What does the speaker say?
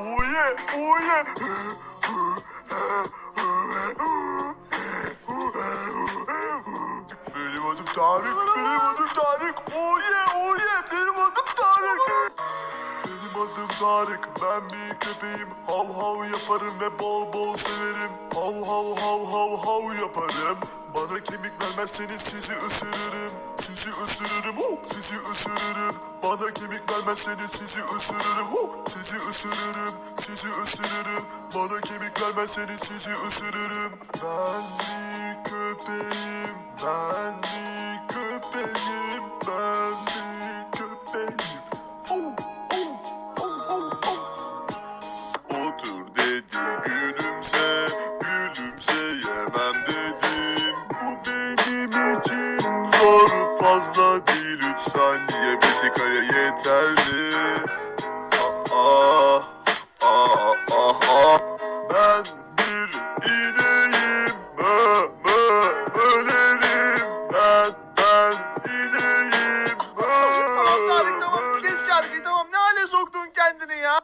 Oye, oye. Benim adım Tarık, benim adım Tarık. Oye, oye, benim adım Tarık. Benim adım Tarık, ben bir köpeğim. Hav hav yaparım ve bol bol severim. Hav hav hav hav hav yaparım. Bana kemik vermezseniz sizi ısırırım. Sizi ısırırım, hu, sizi ısırırım. Bana kemik vermezseniz sizi ısırırım, hu, sizi ısırırım. Sizi ısırırım. Bana kemik vermezseniz sizi ısırırım. Ben bir köpeğim, ben bir köpeğim, ben bir köpeğim. Otur dedi gülümse Gülümseyemem dedim Bu benim için zor fazla değil Üç saniye vesikaya yeterli Aa. Ben bir ineğim mö, mö, ölerim Ben, ben ineğim mö, Tarık tamam ölerim. kes tamam ne hale soktun kendini ya.